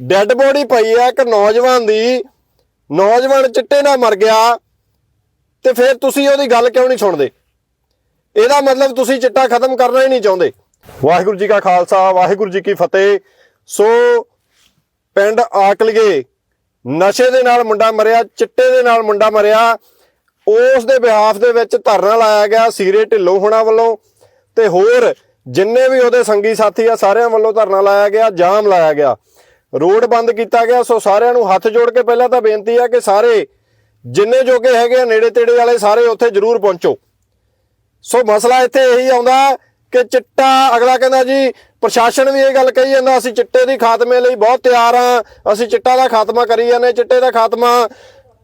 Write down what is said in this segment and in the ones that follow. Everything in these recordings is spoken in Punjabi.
ਡੈੱਡ ਬੋਡੀ ਪਈ ਆ ਇੱਕ ਨੌਜਵਾਨ ਦੀ। ਨੌਜਵਾਨ ਚਿੱਟੇ ਨਾਲ ਮਰ ਗਿਆ ਤੇ ਫਿਰ ਤੁਸੀਂ ਉਹਦੀ ਗੱਲ ਕਿਉਂ ਨਹੀਂ ਸੁਣਦੇ? ਇਹਦਾ ਮਤਲਬ ਤੁਸੀਂ ਚਿੱਟਾ ਖਤਮ ਕਰਨਾ ਹੀ ਨਹੀਂ ਚਾਹੁੰਦੇ। ਵਾਹਿਗੁਰੂ ਜੀ ਕਾ ਖਾਲਸਾ, ਵਾਹਿਗੁਰੂ ਜੀ ਕੀ ਫਤਿਹ। ਸੋ ਪਿੰਡ ਆਕਲੀਏ ਨਸ਼ੇ ਦੇ ਨਾਲ ਮੁੰਡਾ ਮਰਿਆ, ਚਿੱਟੇ ਦੇ ਨਾਲ ਮੁੰਡਾ ਮਰਿਆ। ਉਸ ਦੇ ਬਿਹਾਫ ਦੇ ਵਿੱਚ ਧਰਨਾ ਲਾਇਆ ਗਿਆ ਸੀਰੇ ਢਿੱਲੋਂ ਹੋਣਾ ਵੱਲੋਂ ਤੇ ਹੋਰ ਜਿੰਨੇ ਵੀ ਉਹਦੇ ਸੰਗੀ ਸਾਥੀ ਆ, ਸਾਰਿਆਂ ਵੱਲੋਂ ਧਰਨਾ ਲਾਇਆ ਗਿਆ, ਜਾਮ ਲਾਇਆ ਗਿਆ। ਰੋਡ ਬੰਦ ਕੀਤਾ ਗਿਆ, ਸੋ ਸਾਰਿਆਂ ਨੂੰ ਹੱਥ ਜੋੜ ਕੇ ਪਹਿਲਾਂ ਤਾਂ ਬੇਨਤੀ ਆ ਕਿ ਸਾਰੇ ਜਿੰਨੇ ਜੋਗੇ ਹੈਗੇ ਨੇੜੇ ਤੇੜੇ ਵਾਲੇ ਸਾਰੇ ਉੱਥੇ ਜ਼ਰੂਰ ਪਹੁੰਚੋ। ਸੋ ਮਸਲਾ ਇੱਥੇ ਇਹੀ ਆਉਂਦਾ ਕਿ ਚਿੱਟਾ, ਅਗਲਾ ਕਹਿੰਦਾ ਜੀ, ਪ੍ਰਸ਼ਾਸਨ ਵੀ ਇਹ ਗੱਲ ਕਹੀ ਜਾਂਦਾ, ਅਸੀਂ ਚਿੱਟੇ ਦੀ ਖਾਤਮੇ ਲਈ ਬਹੁਤ ਤਿਆਰ ਆ, ਅਸੀਂ ਚਿੱਟਾ ਦਾ ਖਾਤਮਾ ਕਰੀ ਜਾਂਦੇ ਚਿੱਟੇ ਦਾ ਖਾਤਮਾ।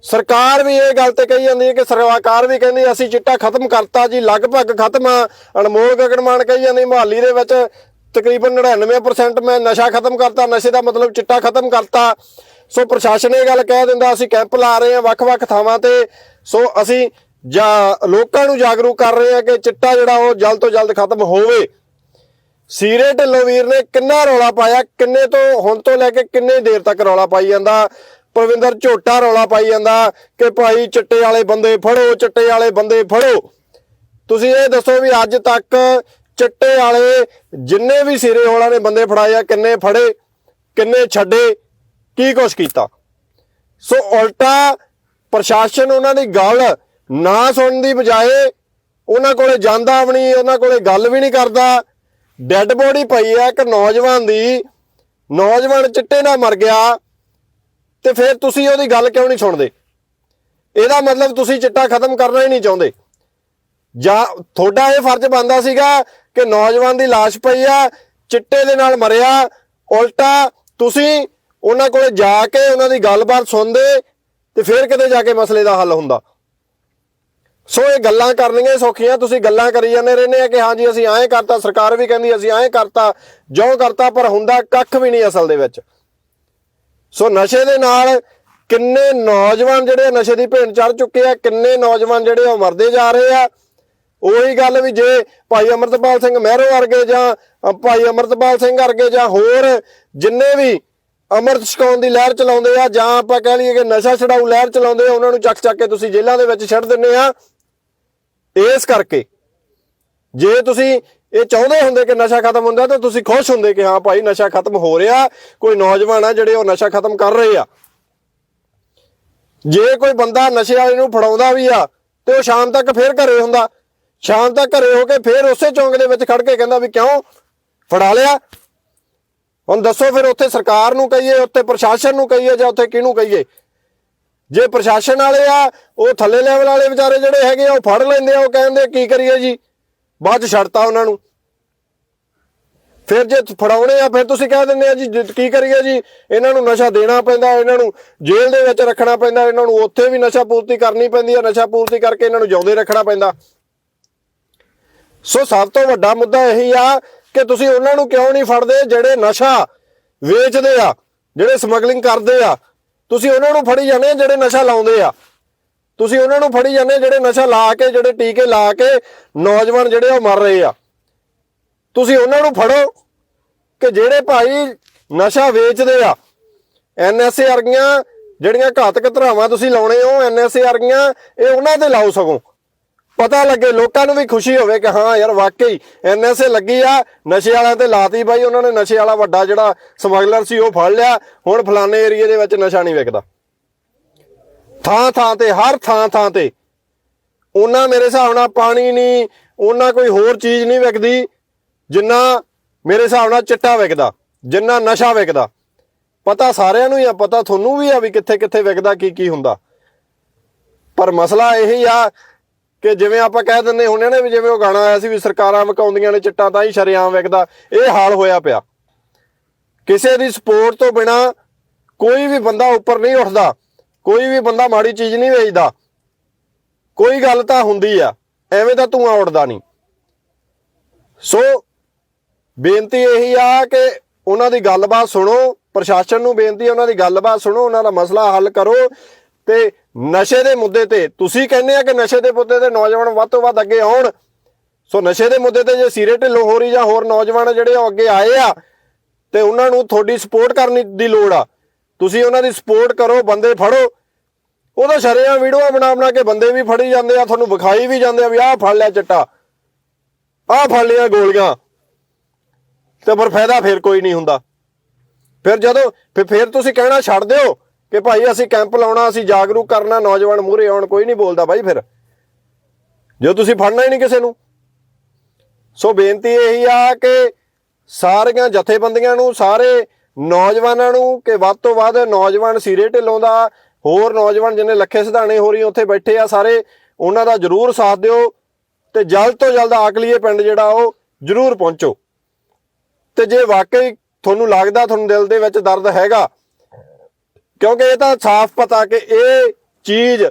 ਸਰਕਾਰ ਵੀ ਇਹ ਗੱਲ ਤੇ ਕਹੀ ਜਾਂਦੀ ਹੈ ਕਿ ਸਰਕਾਰ ਵੀ ਕਹਿੰਦੀ ਅਸੀਂ ਚਿੱਟਾ ਖਤਮ ਕਰਤਾ ਜੀ, ਲਗਭਗ ਖਤਮ ਆ। ਅਨਮੋਲ ਗਗਨਮਾਨ ਕਹੀ ਜਾਂਦੀ, ਮੁਹਾਲੀ ਦੇ ਵਿੱਚ ਤਕਰੀਬਨ 99% ਮੈਂ ਨਸ਼ਾ ਖਤਮ ਕਰਤਾ, ਨਸ਼ੇ ਦਾ ਮਤਲਬ ਚਿੱਟਾ ਖਤਮ ਕਰਤਾ। ਸੋ ਪ੍ਰਸ਼ਾਸਨ ਇਹ ਗੱਲ ਕਹਿ ਦਿੰਦਾ, ਅਸੀਂ ਕੈਂਪ ਲਾ ਰਹੇ ਹਾਂ ਵੱਖ-ਵੱਖ ਥਾਵਾਂ ਤੇ। ਸੋ ਅਸੀਂ ਜਾਂ ਲੋਕਾਂ ਨੂੰ ਜਾਗਰੂਕ ਕਰ ਰਹੇ ਹਾਂ ਕਿ ਚਿੱਟਾ ਜਿਹੜਾ ਉਹ ਜਲਦ ਤੋਂ ਜਲਦ ਖਤਮ ਹੋਵੇ। ਸੀਰੇ ਢਿੱਲੋਂ ਵੀਰ ਨੇ ਕਿੰਨਾ ਰੌਲਾ ਪਾਇਆ, ਕਿੰਨੇ ਤੋਂ ਹੁਣ ਤੋਂ ਲੈ ਕੇ ਕਿੰਨੇ ਦੇਰ ਤੱਕ ਰੌਲਾ ਪਾਈ ਜਾਂਦਾ? ਪ੍ਰਵਿੰਦਰ ਝੋਟਾ ਰੌਲਾ ਪਾਈ ਜਾਂਦਾ ਕਿ ਭਾਈ ਚਿੱਟੇ ਵਾਲੇ ਬੰਦੇ ਫੜੋ, ਚਿੱਟੇ ਵਾਲੇ ਬੰਦੇ ਫੜੋ। ਤੁਸੀਂ ਇਹ ਦੱਸੋ ਵੀ ਅੱਜ ਤੱਕ ਚਿੱਟੇ ਵਾਲੇ ਜਿੰਨੇ ਵੀ ਸਿਰੇ ਹੋਲਾਂ ਨੇ ਬੰਦੇ ਫੜਾਏ ਆ, ਕਿੰਨੇ ਫੜੇ, ਕਿੰਨੇ ਛੱਡੇ, ਕੀ ਕੁਛ ਕੀਤਾ। ਸੋ ਉਲਟਾ ਪ੍ਰਸ਼ਾਸਨ ਉਹਨਾਂ ਦੀ ਗੱਲ ਨਾ ਸੁਣਨ ਦੀ ਬਜਾਏ ਉਹਨਾਂ ਕੋਲੇ ਜਾਂਦਾ ਵੀ ਨਹੀਂ, ਉਹਨਾਂ ਕੋਲੇ ਗੱਲ ਵੀ ਨਹੀਂ ਕਰਦਾ। ਡੈੱਡ ਬੋਡੀ ਪਈ ਆ ਇੱਕ ਨੌਜਵਾਨ ਦੀ, ਨੌਜਵਾਨ ਚਿੱਟੇ ਨਾਲ ਮਰ ਗਿਆ ਤੇ ਫਿਰ ਤੁਸੀਂ ਉਹਦੀ ਗੱਲ ਕਿਉਂ ਨਹੀਂ ਸੁਣਦੇ? ਇਹਦਾ ਮਤਲਬ ਤੁਸੀਂ ਚਿੱਟਾ ਖਤਮ ਕਰਨਾ ਹੀ ਨਹੀਂ ਚਾਹੁੰਦੇ। ਜਾਂ ਤੁਹਾਡਾ ਇਹ ਫਰਜ਼ ਬਣਦਾ ਸੀਗਾ ਕਿ ਨੌਜਵਾਨ ਦੀ ਲਾਸ਼ ਪਈ ਆ, ਚਿੱਟੇ ਦੇ ਨਾਲ ਮਰਿਆ, ਉਲਟਾ ਤੁਸੀਂ ਉਹਨਾਂ ਕੋਲੇ ਜਾ ਕੇ ਉਹਨਾਂ ਦੀ ਗੱਲਬਾਤ ਸੁਣਦੇ ਤੇ ਫਿਰ ਕਿਤੇ ਜਾ ਕੇ ਮਸਲੇ ਦਾ ਹੱਲ ਹੁੰਦਾ। ਸੋ ਇਹ ਗੱਲਾਂ ਕਰਨੀਆਂ ਸੌਖੀਆਂ, ਤੁਸੀਂ ਗੱਲਾਂ ਕਰੀ ਜਾਂਦੇ ਰਹਿੰਦੇ ਆ ਕਿ ਹਾਂਜੀ ਅਸੀਂ ਐਂ ਕਰਤਾ, ਸਰਕਾਰ ਵੀ ਕਹਿੰਦੀ ਅਸੀਂ ਐਂ ਕਰਤਾ, ਜੋ ਕਰਤਾ, ਪਰ ਹੁੰਦਾ ਕੱਖ ਵੀ ਨਹੀਂ ਅਸਲ ਦੇ ਵਿੱਚ। ਸੋ ਨਸ਼ੇ ਦੇ ਨਾਲ ਕਿੰਨੇ ਨੌਜਵਾਨ ਜਿਹੜੇ ਨਸ਼ੇ ਦੀ ਭੇਂਟ ਚੜ ਚੁੱਕੇ ਆ, ਕਿੰਨੇ ਨੌਜਵਾਨ ਜਿਹੜੇ ਉਹ ਮਰਦੇ ਜਾ ਰਹੇ ਆ ਉਹੀ ਗੱਲ ਵੀ ਜੇ ਭਾਈ ਅਮਰਤਪਾਲ ਸਿੰਘ ਮਹਿਰੋ ਵਰਗੇ ਜਾਂ ਭਾਈ ਅਮਰਤਪਾਲ ਸਿੰਘ ਵਰਗੇ ਜਾਂ ਹੋਰ ਜਿੰਨੇ ਵੀ ਅਮਰਤ ਛਕਾਉਣ ਦੀ ਲਹਿਰ ਚਲਾਉਂਦੇ ਆ ਜਾਂ ਆਪਾਂ ਕਹਿ ਲਈਏ ਕਿ ਨਸ਼ਾ ਛਡਾਊ ਲਹਿਰ ਚਲਾਉਂਦੇ ਆ, ਉਹਨਾਂ ਨੂੰ ਚੱਕ ਚੱਕ ਕੇ ਤੁਸੀਂ ਜੇਲ੍ਹਾਂ ਦੇ ਵਿੱਚ ਛੱਡ ਦਿੰਦੇ ਆ। ਇਸ ਕਰਕੇ ਜੇ ਤੁਸੀਂ ਇਹ ਚਾਹੁੰਦੇ ਹੁੰਦੇ ਕਿ ਨਸ਼ਾ ਖਤਮ ਹੁੰਦਾ ਤਾਂ ਤੁਸੀਂ ਖੁਸ਼ ਹੁੰਦੇ ਕਿ ਹਾਂ ਭਾਈ ਨਸ਼ਾ ਖਤਮ ਹੋ ਰਿਹਾ, ਕੋਈ ਨੌਜਵਾਨ ਆ ਜਿਹੜੇ ਉਹ ਨਸ਼ਾ ਖਤਮ ਕਰ ਰਹੇ ਆ। ਜੇ ਕੋਈ ਬੰਦਾ ਨਸ਼ੇ ਵਾਲੇ ਨੂੰ ਫੜਾਉਂਦਾ ਵੀ ਆ ਤੇ ਉਹ ਸ਼ਾਮ ਤੱਕ ਫੇਰ ਘਰੇ ਹੁੰਦਾ ਸ਼ਾਮ ਤੱਕ ਘਰੇ ਹੋ ਕੇ ਫੇਰ ਉਸੇ ਚੌਂਕ ਦੇ ਵਿੱਚ ਖੜ ਕੇ ਕਹਿੰਦਾ ਵੀ ਕਿਉਂ ਫੜਾ ਲਿਆ? ਹੁਣ ਦੱਸੋ ਫਿਰ ਉੱਥੇ ਸਰਕਾਰ ਨੂੰ ਕਹੀਏ, ਉੱਥੇ ਪ੍ਰਸ਼ਾਸਨ ਨੂੰ ਕਹੀਏ ਜਾਂ ਉੱਥੇ ਕਿਹਨੂੰ ਕਹੀਏ? ਜੇ ਪ੍ਰਸ਼ਾਸਨ ਵਾਲੇ ਆ, ਉਹ ਥੱਲੇ ਲੈਵਲ ਵਾਲੇ ਵਿਚਾਰੇ ਜਿਹੜੇ ਹੈਗੇ ਆ, ਉਹ ਫੜ ਲੈਂਦੇ ਆ, ਉਹ ਕਹਿੰਦੇ ਕੀ ਕਰੀਏ ਜੀ? ਬਾਅਦ ਚ ਛੱਡਤਾ ਉਹਨਾਂ ਨੂੰ। ਫਿਰ ਜੇ ਫੜਾਉਣੇ ਆ, ਫਿਰ ਤੁਸੀਂ ਕਹਿ ਦਿੰਦੇ ਆ ਜੀ ਕੀ ਕਰੀਏ ਜੀ? ਇਹਨਾਂ ਨੂੰ ਨਸ਼ਾ ਦੇਣਾ ਪੈਂਦਾ, ਇਹਨਾਂ ਨੂੰ ਜੇਲ੍ਹ ਦੇ ਵਿੱਚ ਰੱਖਣਾ ਪੈਂਦਾ, ਇਹਨਾਂ ਨੂੰ ਉੱਥੇ ਵੀ ਨਸ਼ਾ ਪੂਰਤੀ ਕਰਨੀ ਪੈਂਦੀ ਆ, ਨਸ਼ਾ ਪੂਰਤੀ ਕਰਕੇ ਇਹਨਾਂ ਨੂੰ ਜਿਉਂਦੇ ਰੱਖਣਾ ਪੈਂਦਾ। ਸੋ ਸਭ ਤੋਂ ਵੱਡਾ ਮੁੱਦਾ ਇਹੀ ਆ ਕਿ ਤੁਸੀਂ ਉਹਨਾਂ ਨੂੰ ਕਿਉਂ ਨਹੀਂ ਫੜਦੇ ਜਿਹੜੇ ਨਸ਼ਾ ਵੇਚਦੇ ਆ, ਜਿਹੜੇ ਸਮਗਲਿੰਗ ਕਰਦੇ ਆ? ਤੁਸੀਂ ਉਹਨਾਂ ਨੂੰ ਫੜੀ ਜਾਂਦੇ ਜਿਹੜੇ ਨਸ਼ਾ ਲਾਉਂਦੇ ਆ। ਤੁਸੀਂ ਉਹਨਾਂ ਨੂੰ ਫੜੀ ਜਾਂਦੇ ਜਿਹੜੇ ਨਸ਼ਾ ਲਾ ਕੇ, ਜਿਹੜੇ ਟੀਕੇ ਲਾ ਕੇ ਨੌਜਵਾਨ ਜਿਹੜੇ ਉਹ ਮਰ ਰਹੇ ਆ। ਤੁਸੀਂ ਉਹਨਾਂ ਨੂੰ ਫੜੋ ਕਿ ਜਿਹੜੇ ਭਾਈ ਨਸ਼ਾ ਵੇਚਦੇ ਆ। ਐਨਐਸਏ ਵਰਗੀਆਂ ਜਿਹੜੀਆਂ ਘਾਤਕ ਧਰਾਵਾਂ ਤੁਸੀਂ ਲਾਉਣੇ ਹੋ ਐਨਐਸਏ ਵਰਗੀਆਂ, ਇਹ ਉਹਨਾਂ ਤੇ ਲਾਓ ਸਗੋਂ। ਪਤਾ ਲੱਗੇ, ਲੋਕਾਂ ਨੂੰ ਵੀ ਖੁਸ਼ੀ ਹੋਵੇ ਕਿ ਹਾਂ ਯਾਰ, ਵਾਕਈ ਐਨਐਸਏ ਲੱਗੀ ਆ, ਨਸ਼ੇ ਵਾਲਿਆਂ ਤੇ ਲਾਤੀ ਬਾਈ, ਉਹਨਾਂ ਨੇ ਨਸ਼ੇ ਵਾਲਾ ਵੱਡਾ ਜਿਹੜਾ ਸਮਗਲਰ ਸੀ, ਉਹ ਫੜ ਲਿਆ। ਹੁਣ ਫਲਾਣੇ ਏਰੀਏ ਦੇ ਵਿੱਚ ਨਸ਼ਾ ਨਹੀਂ ਵਿਕਦਾ। ਥਾਂ ਥਾਂ ਤੇ, ਹਰ ਥਾਂ ਥਾਂ ਤੇ ਉਹਨਾਂ ਮੇਰੇ ਹਿਸਾਬ ਨਾਲ ਪਾਣੀ ਨਹੀਂ, ਉਹਨਾਂ ਕੋਈ ਹੋਰ ਚੀਜ਼ ਨਹੀਂ ਵਿਕਦੀ, ਜਿੰਨਾ ਮੇਰੇ ਹਿਸਾਬ ਨਾਲ ਚਿੱਟਾ ਵਿਕਦਾ, ਜਿੰਨਾ ਨਸ਼ਾ ਵਿਕਦਾ। ਪਤਾ ਸਾਰਿਆਂ ਨੂੰ ਹੀ ਆ, ਪਤਾ ਤੁਹਾਨੂੰ ਵੀ ਆ ਵੀ ਕਿੱਥੇ ਕਿੱਥੇ ਵਿਕਦਾ ਕੀ ਕੀ ਹੁੰਦਾ। ਪਰ ਮਸਲਾ ਇਹੀ ਆ ਕਿ ਜਿਵੇਂ ਆਪਾਂ ਕਹਿ ਦਿੰਦੇ ਹੁੰਦੇ ਨੇ ਵੀ ਜਿਵੇਂ ਉਹ ਗਾਣਾ ਆਇਆ ਸੀ ਵੀ ਸਰਕਾਰਾਂ ਮਕਾਉਂਦੀਆਂ ਨੇ ਚਿੱਟਾ ਤਾਂ ਹੀ ਸ਼ਰੇਆਮ ਵਿਕਦਾ, ਇਹ ਹਾਲ ਹੋਇਆ ਪਿਆ। ਕਿਸੇ ਦੀ ਸਪੋਰਟ ਤੋਂ ਬਿਨਾ ਕੋਈ ਵੀ ਬੰਦਾ ਉੱਪਰ ਨਹੀਂ ਉੱਠਦਾ, ਕੋਈ ਵੀ ਬੰਦਾ ਮਾੜੀ ਚੀਜ਼ ਨਹੀਂ ਵੇਚਦਾ। ਕੋਈ ਗੱਲ ਤਾਂ ਹੁੰਦੀ ਆ, ਐਵੇਂ ਤਾਂ ਧੂਆਂ ਉੱਡਦਾ ਨਹੀਂ। ਸੋ ਬੇਨਤੀ ਇਹੀ ਆ ਕਿ ਉਹਨਾਂ ਦੀ ਗੱਲਬਾਤ ਸੁਣੋ, ਪ੍ਰਸ਼ਾਸਨ ਨੂੰ ਬੇਨਤੀ ਹੈ ਉਹਨਾਂ ਦੀ ਗੱਲਬਾਤ ਸੁਣੋ, ਉਹਨਾਂ ਦਾ ਮਸਲਾ ਹੱਲ ਕਰੋ ਤੇ ਨਸ਼ੇ ਦੇ ਮੁੱਦੇ ਤੇ ਤੁਸੀਂ ਕਹਿੰਦੇ ਆ ਕਿ ਨਸ਼ੇ ਦੇ ਮੁੱਦੇ ਤੇ ਨੌਜਵਾਨ ਵੱਧ ਤੋਂ ਵੱਧ ਅੱਗੇ ਆਉਣ ਸੋ ਨਸ਼ੇ ਦੇ ਮੁੱਦੇ ਤੇ ਜੇ ਸੀਰੇ ਢਿੱਲੋਂ ਹੋ ਰਹੀ ਜਾਂ ਹੋਰ ਨੌਜਵਾਨ ਜਿਹੜੇ ਉਹ ਅੱਗੇ ਆਏ ਆ, ਤੇ ਉਹਨਾਂ ਨੂੰ ਤੁਹਾਡੀ ਸਪੋਰਟ ਕਰਨ ਦੀ ਲੋੜ ਆ। ਤੁਸੀਂ ਉਹਨਾਂ ਦੀ ਸਪੋਰਟ ਕਰੋ, ਬੰਦੇ ਫੜੋ। ਉਹਦਾ ਸ਼ਰਿਆਂ ਵੀਡੀਓ ਬਣਾ ਬਣਾ ਕੇ ਬੰਦੇ ਵੀ ਫੜੀ ਜਾਂਦੇ ਆ, ਤੁਹਾਨੂੰ ਵਿਖਾਈ ਵੀ ਜਾਂਦੇ ਆ ਵੀ ਆਹ ਫੜ ਲਿਆ ਚਿੱਟਾ, ਆਹ ਫੜ ਲਿਆ ਗੋਲੀਆਂ। ਤੇ ਪਰ ਫਾਇਦਾ ਫਿਰ ਕੋਈ ਨਹੀਂ ਹੁੰਦਾ। ਫਿਰ ਜਦੋਂ, ਫਿਰ ਫਿਰ ਤੁਸੀਂ ਕਹਿਣਾ ਛੱਡ ਦਿਓ। ਕਿ ਭਾਈ ਅਸੀਂ ਕੈਂਪ ਲਾਉਣਾ, ਅਸੀਂ ਜਾਗਰੂਕ ਕਰਨਾ, ਨੌਜਵਾਨ ਮੂਹਰੇ ਆਉਣ, ਕੋਈ ਨਹੀਂ ਬੋਲਦਾ ਬਾਈ ਫਿਰ। ਜੋ ਤੁਸੀਂ ਫੜਨਾ ਹੀ ਨਹੀਂ ਕਿਸੇ ਨੂੰ। ਸੋ ਬੇਨਤੀ ਇਹੀ ਆ ਕਿ ਸਾਰੀਆਂ ਜਥੇਬੰਦੀਆਂ ਨੂੰ, ਸਾਰੇ ਨੌਜਵਾਨਾਂ ਨੂੰ ਕਿ ਵੱਧ ਤੋਂ ਵੱਧ ਨੌਜਵਾਨ ਸਿਰੇ ਢਿੱਲੋਂ ਦਾ, ਹੋਰ ਨੌਜਵਾਨ ਜਿੰਨੇ ਲੱਖੇ ਸਿਧਾਣੇ ਹੋ ਰਹੀ ਉੱਥੇ ਬੈਠੇ ਆ, ਸਾਰੇ ਉਹਨਾਂ ਦਾ ਜਰੂਰ ਸਾਥ ਦਿਓ ਤੇ ਜਲਦ ਤੋਂ ਜਲਦ ਆਕਲੀਏ ਪਿੰਡ ਜਿਹੜਾ ਉਹ ਜਰੂਰ ਪਹੁੰਚੋ। ਤੇ ਜੇ ਵਾਕਈ ਤੁਹਾਨੂੰ ਲੱਗਦਾ, ਤੁਹਾਨੂੰ ਦਿਲ ਦੇ ਵਿੱਚ ਦਰਦ ਹੈਗਾ ਕਿਉਂਕਿ ਇਹ ਤਾਂ ਸਾਫ਼ ਪਤਾ ਕਿ ਇਹ ਚੀਜ਼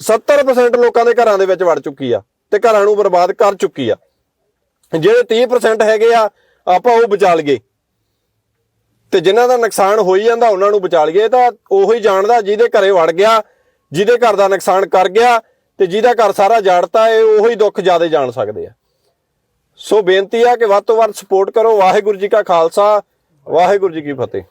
70% ਲੋਕਾਂ ਦੇ ਘਰਾਂ ਦੇ ਵਿੱਚ ਵੜ ਚੁੱਕੀ ਆ ਤੇ ਘਰਾਂ ਨੂੰ ਬਰਬਾਦ ਕਰ ਚੁੱਕੀ ਆ। ਜਿਹੜੇ 30% ਹੈਗੇ ਆ, ਆਪਾਂ ਉਹ ਬਚਾ ਲਈਏ। ਤੇ ਜਿਨ੍ਹਾਂ ਦਾ ਨੁਕਸਾਨ ਹੋਈ ਜਾਂਦਾ, ਉਹਨਾਂ ਨੂੰ ਬਚਾ ਲਈਏ। ਤਾਂ ਉਹੀ ਜਾਣਦਾ ਜਿਹਦੇ ਘਰੇ ਵੜ ਗਿਆ, ਜਿਹਦੇ ਘਰ ਦਾ ਨੁਕਸਾਨ ਕਰ ਗਿਆ ਤੇ ਜਿਹਦਾ ਘਰ ਸਾਰਾ ਜਾੜਤਾ, ਇਹ ਉਹੀ ਦੁੱਖ ਜ਼ਿਆਦਾ ਜਾਣ ਸਕਦੇ ਆ। ਸੋ ਬੇਨਤੀ ਆ ਕਿ ਵੱਧ ਤੋਂ ਵੱਧ ਸਪੋਰਟ ਕਰੋ। ਵਾਹਿਗੁਰੂ ਜੀ ਕਾ ਖਾਲਸਾ, ਵਾਹਿਗੁਰੂ ਜੀ ਕੀ ਫਤਿਹ।